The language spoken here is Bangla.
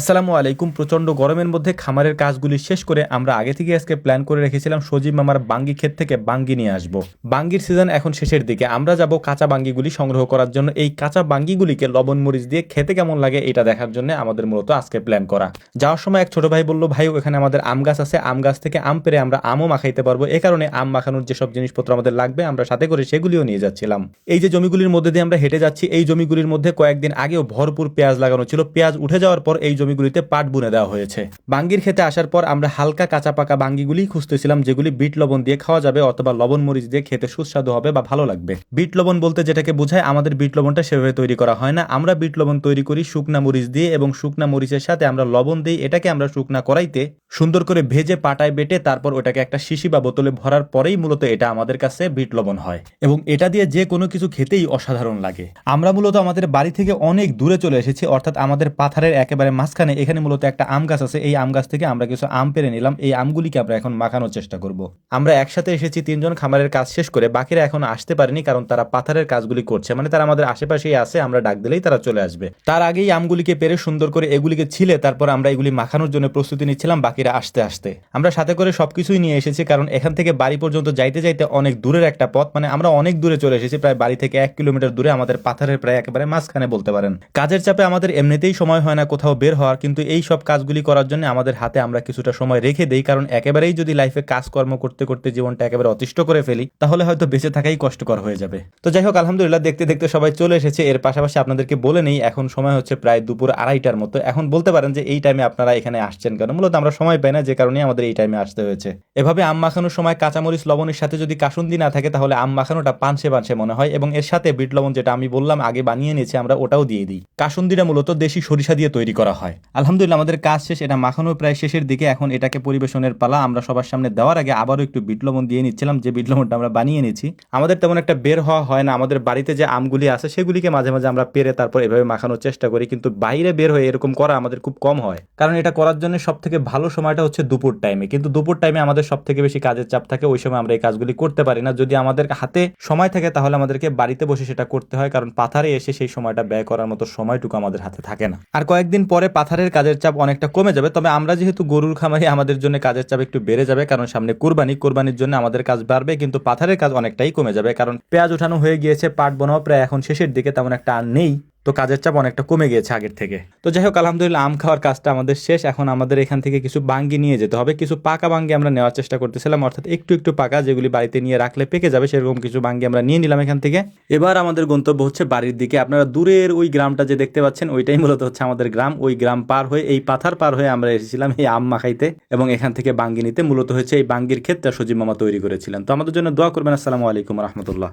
আসসালামু আলাইকুম। প্রচণ্ড গরমের মধ্যে খামারের কাজগুলি শেষ করে আমরা আগে থেকে আজকে প্ল্যান করে রেখেছিলাম সজীব মামার বাঙ্গি ক্ষেত থেকে বাঙ্গি নিয়ে আসব। বাঙ্গির সিজন এখন শেষের দিকে। আমরা যাব কাঁচা বাঙ্গিগুলি সংগ্রহ করার জন্য। এই কাঁচা বাঙ্গিগুলিকে লবণ, মরিচ দিয়ে খেতে কেমন লাগে এটা দেখার জন্য আমাদের মূলত আজকে প্ল্যান করা। যাওয়ার সময় এক ছোট ভাই বলল, ভাই, ওখানে আমাদের আম গাছ আছে। আম গাছ থেকে আম পেরে আমরা আমও মাখাইতে পারব। এ কারণে আম মাখানোর যেসব জিনিসপত্র আমাদের লাগবে, আমরা সাথে করে সেগুলিও নিয়ে যাচ্ছিলাম। এই যে জমিগুলির মধ্যে দিয়ে আমরা হেঁটে যাচ্ছি, এই জমিগুলির মধ্যে কয়েকদিন আগেও ভরপুর পেঁয়াজ লাগানো ছিল। পেঁয়াজ উঠে যাওয়ার পর এই জমিগুলিতে পাট বুনে দেওয়া হয়েছে। বাঙ্গির খেতে আসার পর আমরা হালকা কাঁচা পাকা বাঙ্গিগুলি খুঁজতেছিলাম যেগুলি বিট লবণ দিয়ে খাওয়া যাবে অথবা লবণ মরিচ দিয়ে খেতে সুস্বাদু হবে বা ভালো লাগবে। বিট লবণ বলতে যেটাকে বোঝায়, আমাদের বিট লবণটা সেভাবে তৈরি করা হয় না। আমরা বিট লবণ তৈরি করি শুকনা মরিচ দিয়ে এবং শুকনা মরিচের সাথে আমরা লবণ দিই। এটাকে আমরা শুকনা করাইতে সুন্দর করে ভেজে পাটায় বেটে তারপর ওটাকে একটা শিশি বা বোতলে ভরার পরেই মূলত এটা আমাদের কাছে বিট লবণ হয় এবং এটা দিয়ে যে কোনো কিছু খেতেই অসাধারণ লাগে। আমরা মূলত আমাদের বাড়ি থেকে অনেক দূরে চলে এসেছি, অর্থাৎ আমাদের পাথারের একেবারে মাঝখানে। এখানে মূলত একটা আম গাছ আছে, এই আম গাছ থেকে আমরা কিছু আম পেরে নিলাম। এই আমগুলিকে আমরা এখন মাখানোর চেষ্টা করব। আমরা একসাথে এসেছি, তিনজন খামারের কাজ শেষ করে, বাকিরা এখন আসতে পারেনি কারণ তারা পাথারের কাজগুলি করছে। মানে তারা আমাদের আশেপাশেই আছে, আমরা ডাক দিলেই তারা চলে আসবে। তার আগেই আমগুলিকে পেরে সুন্দর করে এগুলিকে ছিলে, তারপর আমরা এগুলি মাখানোর জন্য প্রস্তুতি নিচ্ছিলাম বাকিরা আসতে আসতে। আমরা সাথে করে সবকিছুই নিয়ে এসেছি কারণ এখান থেকে বাড়ি পর্যন্ত যাইতে যাইতে অনেক দূরের একটা পথ। মানে আমরা অনেক দূরে চলে এসেছি, প্রায় বাড়ি থেকে এক কিলোমিটার দূরে। আমাদের পাথারের প্রায় একেবারে মাঝখানে বলতে পারেন। কাজের চাপে আমাদের এমনিতেই সময় হয় না কোথাও বের হওয়ার। কিন্তু এই সব কাজগুলি করার জন্য আমাদের হাতে আমরা কিছুটা সময় রেখে দেই। কারণ একেবারেই যদি লাইফে কাজকর্ম করতে করতে জীবনটা একেবারে অতিষ্ঠ করে ফেলি, তাহলে হয়তো বেঁচে থাকাই কষ্টকর হয়ে যাবে। তো যাই হোক, আলহামদুলিল্লাহ দেখতে দেখতে সবাই চলে এসেছে। এর পাশাপাশি আপনাদেরকে বলে নেই, এখন সময় হচ্ছে প্রায় দুপুর আড়াইটার মতো। এখন বলতে পারেন যে এই টাইমে আপনারা এখানে আসছেন কেন? মূলত আমরা সময় পাই না যে কারণে আমাদের এই টাইমে আসতে হয়েছে। এভাবে আম মাখানোর সময় কাঁচামরিচ, লবণের সাথে যদি কাসুন্দি না থাকে, তাহলে আম মাখানোটা পানসে পানসে মনে হয় এবং এর সাথে বিট লবণ যেটা আমি বললাম, আগে বানিয়ে নিয়েছি, আমরা ওটাও দিয়ে দিই। কাসুন্দিটা মূলত দেশি সরিষা দিয়ে তৈরি করা হয়। আলহামদুলিল্লাহ, আমাদের কাজ শেষ, এটা মাখানো প্রায় শেষের দিকে। এখন এটাকে পরিবেশনের পালা, আমরা সবার সামনে দেওয়ার আগে আবারও একটু বিট লবণ দিয়ে নিচ্ছিলাম, যে বিট লবণটা আমরা বানিয়ে নিয়েছি। আমাদের তেমন একটা বের হওয়া হয় না। আমাদের বাড়িতে যে আমগুলি আছে, সেগুলিকে মাঝে মাঝে আমরা পেরে তারপর এভাবে মাখানোর চেষ্টা করি, কিন্তু বাইরে বের হয়ে এরকম করা আমাদের খুব কম হয়। কারণ এটা করার জন্য সব থেকে ভালো সময়টা হচ্ছে দুপুর টাইমে কিন্তু দুপুর টাইমে আমাদের সব থেকে বেশি কাজের চাপ থাকে, ওই সময় আমরা এই কাজগুলি করতে পারি না। যদি আমাদের হাতে সময় থাকে, তাহলে আমাদেরকে বাড়িতে বসে সেটা করতে হয়, কারণ পাথারে এসে সেই সময়টা ব্যয় করার মতো সময়টুকু আমাদের হাতে থাকে না। আর কয়েকদিন পরে পাথারের কাজের চাপ অনেকটা কমে যাবে, তবে আমরা যেহেতু গরুর খামারি, আমাদের জন্য কাজের চাপ একটু বেড়ে যাবে, কারণ সামনে কুরবানি, কুরবানির জন্য আমাদের কাজ বাড়বে, কিন্তু পাথারের কাজ অনেকটাই কমে যাবে, কারণ পেঁয়াজ উঠানো হয়ে গিয়েছে, পাট বোনাও প্রায় এখন শেষের দিকে, তেমন একটা আর নেই। তো কাজের চাপ অনেকটা কমে গিয়েছে আগের থেকে। তো যাই হোক, আলহামদুলিল্লাহ আম খাওয়ার কাজটা আমাদের শেষ। এখন আমাদের এখান থেকে কিছু বাঙ্গি নিয়ে যেতে হবে। কিছু পাকা বাঙ্গি আমরা নেওয়ার চেষ্টা করতেছিলাম, অর্থাৎ একটু একটু পাকা যেগুলি বাড়িতে নিয়ে রাখলে পেকে যাবে, সেরকম কিছু বাঙ্গি আমরা নিয়ে নিলাম এখান থেকে। এবার আমাদের গন্তব্য হচ্ছে বাড়ির দিকে। আপনারা দূরের ওই গ্রামটা যে দেখতে পাচ্ছেন, ওইটাই মূলত হচ্ছে আমাদের গ্রাম। ওই গ্রাম পার হয়ে, এই পাথার পার হয়ে আমরা এসেছিলাম এই আম মাখাইতে এবং এখান থেকে বাঙ্গি নিতে। মূলত হচ্ছে এই বাঙ্গির ক্ষেতটা সজীব মামা তৈরি করেছিলেন। তো আমাদের জন্য দোয়া করবেন। আসসালামু আলাইকুম রহমতুল্লাহ।